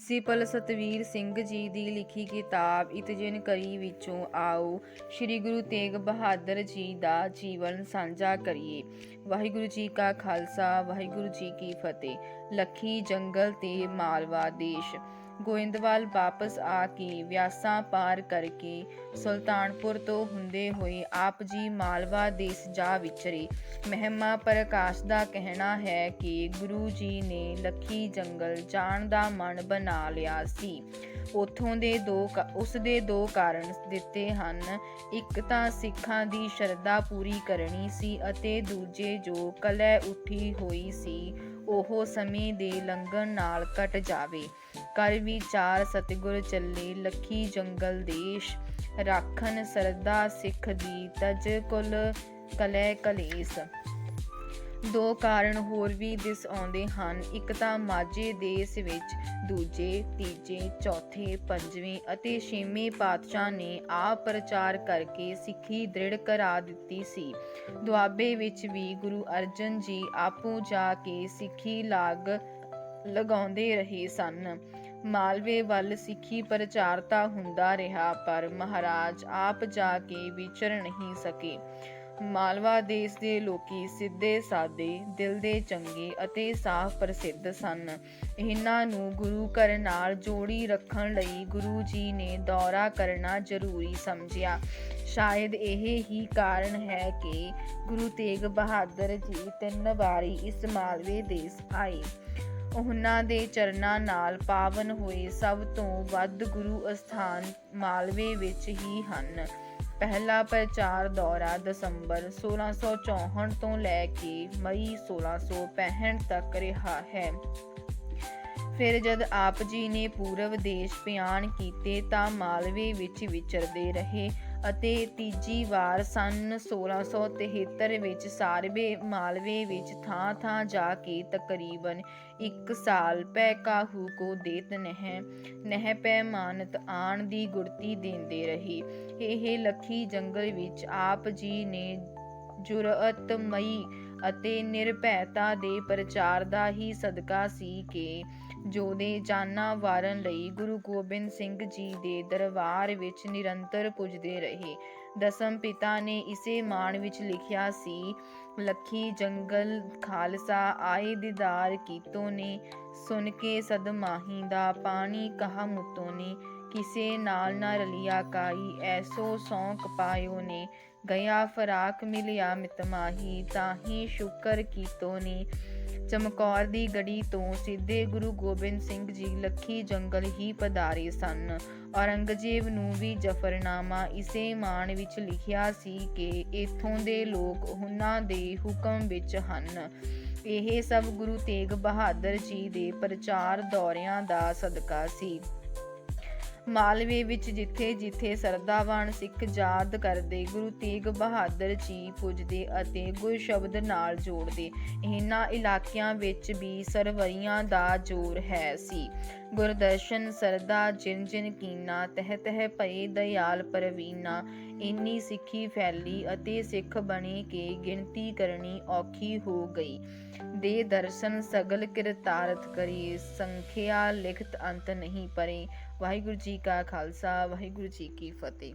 Principal Satveer Singh ji ਦੀ ਲਿਖੀ ਕਿਤਾਬ ਇਤਜਨ ਕਰੀ ਵਿੱਚੋਂ ਆਓ, ਸ੍ਰੀ ਗੁਰੂ ਤੇਗ ਬਹਾਦਰ ਜੀ ਦਾ ਜੀਵਨ ਸਾਂਝਾ ਕਰੀਏ। ਵਾਹਿਗੁਰੂ ਜੀ ਕਾ ਖਾਲਸਾ, ਵਾਹਿਗੁਰੂ ਜੀ ਕੀ ਫਤਿਹ। ਲੱਖੀ ਜੰਗਲ ਤੇ ਮਾਲਵਾ ਦੇਸ਼। ਗੋਇੰਦਵਾਲ ਵਾਪਸ ਆ ਕੇ ਵਿਆਸਾਂ ਪਾਰ ਕਰਕੇ ਸੁਲਤਾਨਪੁਰ ਤੋਂ ਹੁੰਦੇ ਹੋਏ ਆਪ ਜੀ ਮਾਲਵਾ ਦੇਸ਼ ਜਾ ਵਿਚਰੇ। ਮਹਿਮਾ ਪ੍ਰਕਾਸ਼ ਦਾ ਕਹਿਣਾ ਹੈ ਕਿ ਗੁਰੂ ਜੀ ਨੇ ਲੱਖੀ ਜੰਗਲ ਜਾਣ ਦਾ ਮਨ ਬਣਾ ਲਿਆ ਸੀ। ਉਥੋਂ ਦੇ ਦੋ ਕਾ- ਉਸ ਦੇ ਦੋ ਕਾਰਨ ਦਿੱਤੇ ਹਨ। ਇੱਕ ਤਾਂ ਸਿੱਖਾਂ ਦੀ ਸ਼ਰਧਾ ਪੂਰੀ ਕਰਨੀ ਸੀ ਅਤੇ ਦੂਜੇ ਜੋ ਕਲੈ ਉੱਠੀ ਹੋਈ ਸੀ ਉਹ ਸਮੇਂ ਦੇ ਲੰਘਣ ਨਾਲ ਘਟ ਜਾਵੇ। ਕਰ ਵਿਚਾਰ ਸਤਿਗੁਰ ਚੱਲੇ, ਲੱਖੀ ਜੰਗਲ ਦੇਸ਼ ਰਾਖਣ, ਸਰਦਾ ਸਿੱਖ ਦੀ ਤਜ ਕੁਲ ਕਲੈ ਕਲੇਸ। ਦੋ ਕਾਰਨ ਹੋਰ ਵੀ ਦਿਸ ਆਉਂਦੇ ਹਨ। ਇੱਕ ਤਾਂ ਮਾਝੇ ਦੇਸ਼ ਵਿੱਚ, ਦੂਜੇ, ਤੀਜੇ, ਚੌਥੇ, ਪੰਜਵੇਂ ਅਤੇ ਛੇਵੇਂ ਪਾਤਸ਼ਾਹ ਨੇ ਆਪ ਪ੍ਰਚਾਰ ਕਰਕੇ ਸਿੱਖੀ ਦ੍ਰਿੜ ਕਰਾ ਦਿੱਤੀ ਸੀ। ਦੁਆਬੇ ਵਿੱਚ ਵੀ ਗੁਰੂ ਅਰਜਨ ਜੀ ਆਪੂ ਜਾ ਕੇ ਸਿੱਖੀ ਲਾਗ ਲਗਾਉਂਦੇ ਰਹੇ ਸਨ। ਮਾਲਵੇ ਵੱਲ ਸਿੱਖੀ ਪ੍ਰਚਾਰਤਾ ਹੁੰਦਾ ਰਿਹਾ, ਪਰ ਮਹਾਰਾਜ ਆਪ ਜਾ ਕੇ ਵਿਚਰ ਨਹੀਂ ਸਕੇ। ਮਾਲਵਾ ਦੇਸ਼ ਦੇ ਲੋਕੀ ਸਿੱਧੇ, ਸਾਦੇ, ਦਿਲ ਦੇ ਚੰਗੇ ਅਤੇ ਸਾਫ਼ ਪ੍ਰਸਿੱਧ ਸਨ। ਇਹਨਾਂ ਨੂੰ ਗੁਰੂ ਘਰ ਨਾਲ ਜੋੜੀ ਰੱਖਣ ਲਈ ਗੁਰੂ ਜੀ ਨੇ ਦੌਰਾ ਕਰਨਾ ਜ਼ਰੂਰੀ ਸਮਝਿਆ। ਸ਼ਾਇਦ ਇਹ ਹੀ ਕਾਰਨ ਹੈ ਕਿ ਗੁਰੂ ਤੇਗ ਬਹਾਦਰ ਜੀ ਤਿੰਨ ਵਾਰੀ ਇਸ ਮਾਲਵੇ ਦੇਸ਼ ਆਏ। ਉਹਨਾਂ ਦੇ ਚਰਨਾਂ ਨਾਲ ਪਾਵਨ ਹੋਏ ਸਭ ਤੋਂ ਵੱਧ ਗੁਰੂ ਅਸਥਾਨ ਮਾਲਵੇ ਵਿੱਚ ਹੀ ਹਨ। ਪਹਿਲਾ ਪ੍ਰਚਾਰ ਦੌਰਾ ਦਸੰਬਰ 1664 ਤੋਂ ਲੈ ਕੇ ਮਈ 1665 ਤੱਕ ਰਿਹਾ ਹੈ। ਫਿਰ ਜਦ ਆਪ ਜੀ ਨੇ ਪੂਰਬ ਦੇਸ਼ ਪਿਆਣ ਕੀਤੇ ਤਾਂ ਮਾਲਵੇ ਵਿੱਚ ਵਿਚਰਦੇ ਰਹੇ। ਅਤੇ ਤੀਜੀ ਵਾਰ ਸੰਨ 1673 ਵਿੱਚ ਸਾਰਵੇ ਮਾਲਵੇ ਵਿੱਚ ਥਾਂ-ਥਾਂ ਜਾ ਕੇ ਤਕਰੀਬਨ ਇੱਕ ਸਾਲ ਪੈ ਕਾਹੂ ਕੋ ਦੇਤ ਨਹਿ ਨਹਿ ਪੈ ਮਾਨਤ ਆਣ ਦੀ ਗੁਰਤੀ ਦਿੰਦੇ ਰਹੇ। ਇਹ ਲੱਖੀ ਜੰਗਲ ਵਿੱਚ ਆਪ ਜੀ ਨੇ ਜੁਰਅਤਮਈ ਅਤੇ ਨਿਰਭੈਤਾ ਦੇ ਪ੍ਰਚਾਰ ਦਾ ਹੀ ਸਦਕਾ ਸੀ ਕਿ ਜੋ ਜਾਨਾਂ ਵਾਰਨ ਲਈ ਗੁਰੂ ਗੋਬਿੰਦ ਸਿੰਘ ਜੀ ਦੇ ਦਰਬਾਰ ਵਿੱਚ ਨਿਰੰਤਰ ਪੁੱਜਦੇ ਰਹੇ। ਦਸਮ ਪਿਤਾ ਨੇ ਇਸੇ ਮਾਣ ਵਿੱਚ ਲਿਖਿਆ ਸੀ, ਲੱਖੀ ਜੰਗਲ ਖਾਲਸਾ, ਆਏ ਦੀਦਾਰ ਕੀਤੋ ਨੇ ਸੁਣ ਕੇ ਸਦਮਾਹੀ ਦਾ ਪਾਣੀ ਕਹਾ ਮੁਤੋ ਨੇ, ਕਿਸੇ ਨਾਲ ਨਾ ਰਲਿਆ ਕਾਈ, ਐਸੋ ਸੌਂਕ ਪਾਇਓ ਨੇ। ਗਿਆ ਫਰਾਕ ਮਿਲਿਆ ਮਿਤਮਾਹੀ ਤਾਹੀ ਸ਼ੁਕਰ ਕੀਤੋ ਨੇ। ਚਮਕੌਰ ਦੀ ਗੜੀ ਤੋਂ ਸਿੱਧੇ ਗੁਰੂ ਗੋਬਿੰਦ ਸਿੰਘ ਜੀ ਲੱਖੀ ਜੰਗਲ ਹੀ ਪਧਾਰੇ ਸਨ। ਔਰੰਗਜ਼ੇਬ ਨੂੰ ਵੀ ਜਫਰਨਾਮਾ ਇਸੇ ਮਾਣ ਵਿੱਚ ਲਿਖਿਆ ਸੀ ਕਿ ਇਥੋਂ ਦੇ ਲੋਕ ਉਹਨਾਂ ਦੇ ਹੁਕਮ ਵਿੱਚ ਹਨ। ਇਹ ਸਭ ਗੁਰੂ ਤੇਗ ਬਹਾਦਰ ਜੀ ਦੇ ਪ੍ਰਚਾਰ ਦੌਰਿਆਂ ਦਾ ਸਦਕਾ ਸੀ। ਮਾਲਵੇ ਵਿੱਚ ਜਿੱਥੇ ਜਿੱਥੇ ਸਰਦਾਵਾਨ ਸਿੱਖ ਯਾਦ ਕਰਦੇ, ਗੁਰੂ ਤੇਗ ਬਹਾਦਰ ਜੀ ਪੁੱਜਦੇ ਅਤੇ ਗੁਰ ਸ਼ਬਦ ਨਾਲ ਜੋੜਦੇ, ਇਹਨਾਂ ਇਲਾਕਿਆਂ ਵਿੱਚ ਵੀ ਸਰਵਰੀਆਂ ਦਾ ਜ਼ੋਰ ਹੈ ਸੀ। ਗੁਰਦਰਸ਼ਨ ਸਰਦਾ ਜਿਨ ਜਿਨ ਕੀਨਾ, ਤਹਿ ਤਹਿ ਭਏ ਦਇਆਲ ਪਰਵੀਨਾ। ਇੰਨੀ ਸਿੱਖੀ ਫੈਲੀ ਅਤੇ ਸਿੱਖ ਬਣੇ ਕਿ ਗਿਣਤੀ ਕਰਨੀ ਔਖੀ ਹੋ ਗਈ। ਦੇ ਦਰਸ਼ਨ ਸਗਲ ਕਿਰਤਾਰਥ ਕਰੀ, ਸੰਖਿਆ ਲਿਖਤ ਅੰਤ ਨਹੀਂ ਪਰੇ। ਵਾਹਿਗੁਰੂ ਜੀ ਕਾ ਖਾਲਸਾ, ਵਾਹਿਗੁਰੂ ਜੀ ਕੀ ਫਤਿਹ।